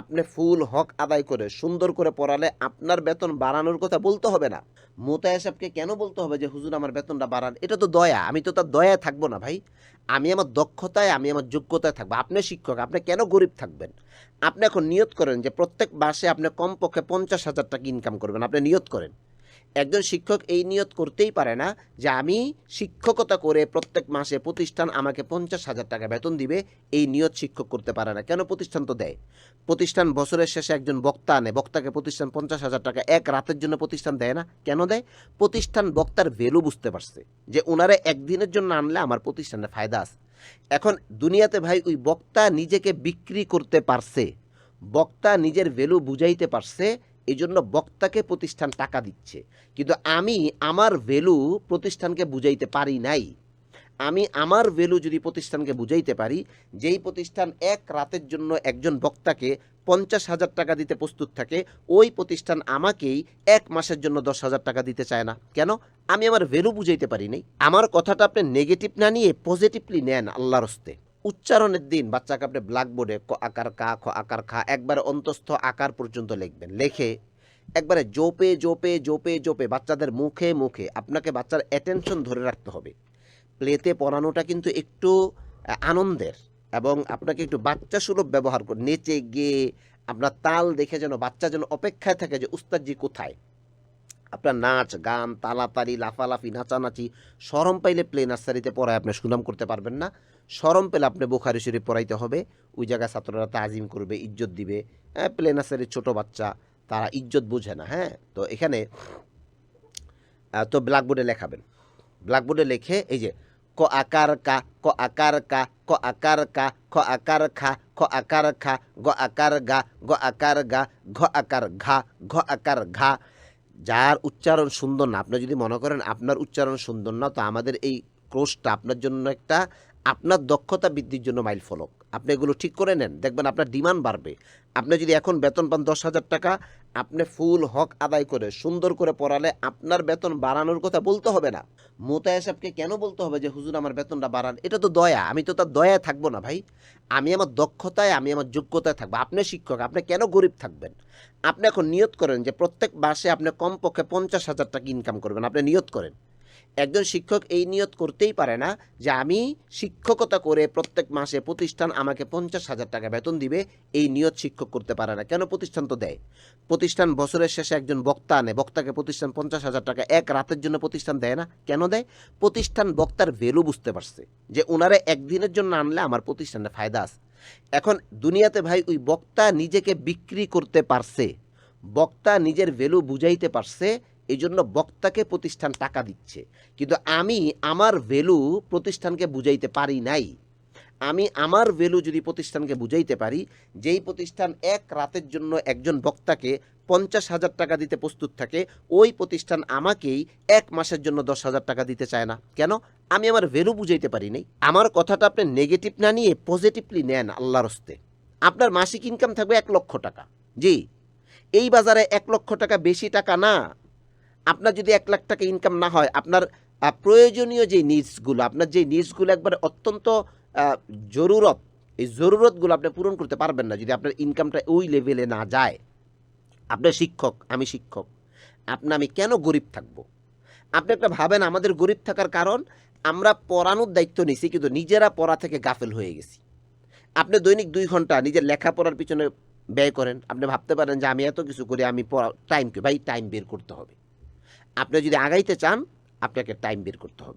আপনি ফুল হক আদায় করে সুন্দর করে পড়ালে আপনার বেতন বাড়ানোর কথা বলতে হবে না। মোতায়া সাহেবকে কেন বলতে হবে যে, হুজুর, আমার বেতনটা বাড়ান এটা তো দয়া। আমি তো তার দয়ায় থাকব না ভাই। আমি আমার দক্ষতায়, আমি আমার যোগ্যতায় থাকব। আপনি শিক্ষক, আপনি কেন গরিব থাকবেন? আপনি এখন নিয়ত করেন যে, প্রত্যেক মাসে আপনি কমপক্ষে পঞ্চাশ হাজার টাকা ইনকাম করবেন। আপনি নিয়ত করেন। একজন শিক্ষক এই নিয়ত করতেই পারে না যে আমি শিক্ষকতা করে প্রত্যেক মাসে প্রতিষ্ঠান আমাকে পঞ্চাশ হাজার টাকা বেতন দিবে, এই নিয়ত শিক্ষক করতে পারে না। কেন প্রতিষ্ঠান তো দেয়? প্রতিষ্ঠান বছরের শেষে একজন বক্তা আনে, বক্তাকে প্রতিষ্ঠান পঞ্চাশ হাজার টাকা এক রাতের জন্য প্রতিষ্ঠান দেয় না। কেন দেয়? প্রতিষ্ঠান বক্তার ভ্যালু বুঝতে পারছে যে ওনারা একদিনের জন্য আনলে আমার প্রতিষ্ঠানে ফায়দা আছে। এখন দুনিয়াতে ভাই ওই বক্তা নিজেকে বিক্রি করতে পারছে, বক্তা নিজের ভ্যালু বুঝাইতে পারছে এই জন্য বক্তাকে প্রতিষ্ঠান টাকা দিচ্ছে। কিন্তু আমি আমার ভ্যালু প্রতিষ্ঠানকে বুঝাইতে পারি নাই। আমি আমার ভ্যালু যদি প্রতিষ্ঠানকে বুঝাইতে পারি, যেই প্রতিষ্ঠান এক রাতের জন্য একজন বক্তাকে পঞ্চাশ হাজার টাকা দিতে প্রস্তুত থাকে, ওই প্রতিষ্ঠান আমাকেই এক মাসের জন্য দশ হাজার টাকা দিতে চায় না। কেন? আমি আমার ভ্যালু বুঝাইতে পারি নাই। আমার কথাটা আপনি নেগেটিভ না নিয়ে পজিটিভলি নেন আল্লাহর হস্তে। উচ্চারণের দিন বাচ্চাকে আপনি ব্ল্যাকবোর্ডে ক আকার কা, খ আকার খা, একবারে অন্তস্থ আকার পর্যন্ত লিখবেন। লেখে একবারে জোপে জোপে জোপে জোপে বাচ্চাদের মুখে মুখে আপনাকে বাচ্চার অ্যাটেনশন ধরে রাখতে হবে। প্লেতে পড়ানোটা কিন্তু একটু আনন্দের এবং আপনাকে একটু বাচ্চা সুলভ ব্যবহার করে, নেচে গিয়ে আপনার তাল দেখে যেন বাচ্চা যেন অপেক্ষায় থাকে যে, উস্তাদজি কোথায়? আপনার নাচ, গান তালাতালি লাফালাফি, নাচানাচি, সরম পাইলে প্লে নার্সারিতে পড়ায় আপনি সুনাম করতে পারবেন না। সরম পেলে আপনি বোখারি শরীফ পড়াইতে হবে। ওই জায়গায় ছাত্ররা তাজিম করবে, ইজ্জত দিবে। হ্যাঁ প্লে নার্সারির ছোটো বাচ্চা, তারা ইজ্জত বুঝে না হ্যাঁ? তো এখানে তো ব্ল্যাকবোর্ডে লেখাবেন। ব্ল্যাকবোর্ডে লেখে এই যে, ক আকার কা, ক আকার কা, ক আকার কা, খ আকার খা, খ আকার খা, গ আকার গা, গ আকার গা, ঘ আকার ঘা, ঘ আকার ঘা। যার উচ্চারণ সুন্দর না। আপনি যদি মনে করেন আপনার উচ্চারণ সুন্দর না, তো আমাদের এই কোর্সটা আপনার জন্য একটা আপনার দক্ষতা বৃদ্ধির জন্য মাইল ফলক। আপনি এগুলো ঠিক করে নেন। দেখবেন আপনার ডিমান্ড বাড়বে। আপনি যদি এখন বেতন পান দশ হাজার টাকা, আপনি ফুল হক আদায় করে সুন্দর করে পড়ালে আপনার বেতন বাড়ানোর কথা বলতে হবে না। মোতায়া সাহেবকে কেন বলতে হবে যে, হুজুর, আমার বেতনটা বাড়ান? এটা তো দয়া। আমি তো তার দয়ায় থাকব না ভাই। আমি আমার দক্ষতায়, আমি আমার যোগ্যতায় থাকব। আপনি শিক্ষক, আপনি কেন গরিব থাকবেন? আপনি এখন নিয়ত করেন যে, প্রত্যেক মাসে আপনি কমপক্ষে পঞ্চাশ হাজার টাকা ইনকাম করবেন। আপনি নিয়ত করেন। একজন শিক্ষক এই নিয়ত করতেই পারে না যে আমি শিক্ষকতা করে প্রত্যেক মাসে প্রতিষ্ঠান আমাকে পঞ্চাশ হাজার টাকা বেতন দিবে, এই নিয়ত শিক্ষক করতে পারে না। কেন প্রতিষ্ঠান তো দেয়? প্রতিষ্ঠান বছরের শেষে একজন বক্তা আনে, বক্তাকে প্রতিষ্ঠান পঞ্চাশ হাজার টাকা এক রাতের জন্য প্রতিষ্ঠান দেয় না। কেন দেয়? প্রতিষ্ঠান বক্তার ভ্যালু বুঝতে পারছে যে ওনারা একদিনের জন্য আনলে আমার প্রতিষ্ঠানে ফায়দা আছে। এখন দুনিয়াতে ভাই ওই বক্তা নিজেকে বিক্রি করতে পারছে, বক্তা নিজের ভ্যালু বুঝাইতে পারছে এই জন্য বক্তাকে প্রতিষ্ঠান টাকা দিচ্ছে। কিন্তু আমি আমার ভ্যালু প্রতিষ্ঠানকে বুঝাইতে পারি নাই। আমি আমার ভ্যালু যদি প্রতিষ্ঠানকে বুঝাইতে পারি, যেই প্রতিষ্ঠান এক রাতের জন্য একজন বক্তাকে পঞ্চাশ হাজার টাকা দিতে প্রস্তুত থাকে, ওই প্রতিষ্ঠান আমাকেই এক মাসের জন্য দশ হাজার টাকা দিতে চায় না। কেন? আমি আমার ভ্যালু বুঝাইতে পারি নাই। আমার কথাটা আপনি নেগেটিভ না নিয়ে পজিটিভলি নেন আল্লাহর হস্তে। আপনার মাসিক ইনকাম থাকবে এক লক্ষ টাকা। জি। এই বাজারে এক লক্ষ টাকা বেশি টাকা না। আপনার যদি এক লাখ টাকা ইনকাম না হয়, আপনার প্রয়োজনীয় যে নিডসগুলো আপনার যে নিডসগুলো একবারে অত্যন্ত জরুরত, এই জরুরতগুলো আপনি পূরণ করতে পারবেন না যদি আপনার ইনকামটা ওই লেভেলে না যায়। আপনার শিক্ষক, আমি শিক্ষক। আপনি, আমি কেন গরিব থাকব? আপনি একটা ভাবেন আমাদের গরিব থাকার কারণ, আমরা পড়ানোর দায়িত্ব নিছি, কিন্তু নিজেরা পড়া থেকে গাফেল হয়ে গেছি। আপনি দৈনিক দুই ঘণ্টা নিজের লেখাপড়ার পিছনে ব্যয় করেন, আপনি ভাবতে পারেন যে আমি এত কিছু করি, আমি পড়া টাইমকে ভাই টাইম বের করতে হবে। আপনি যদি আগাইতে চান আপনাকে টাইম বের করতে হবে।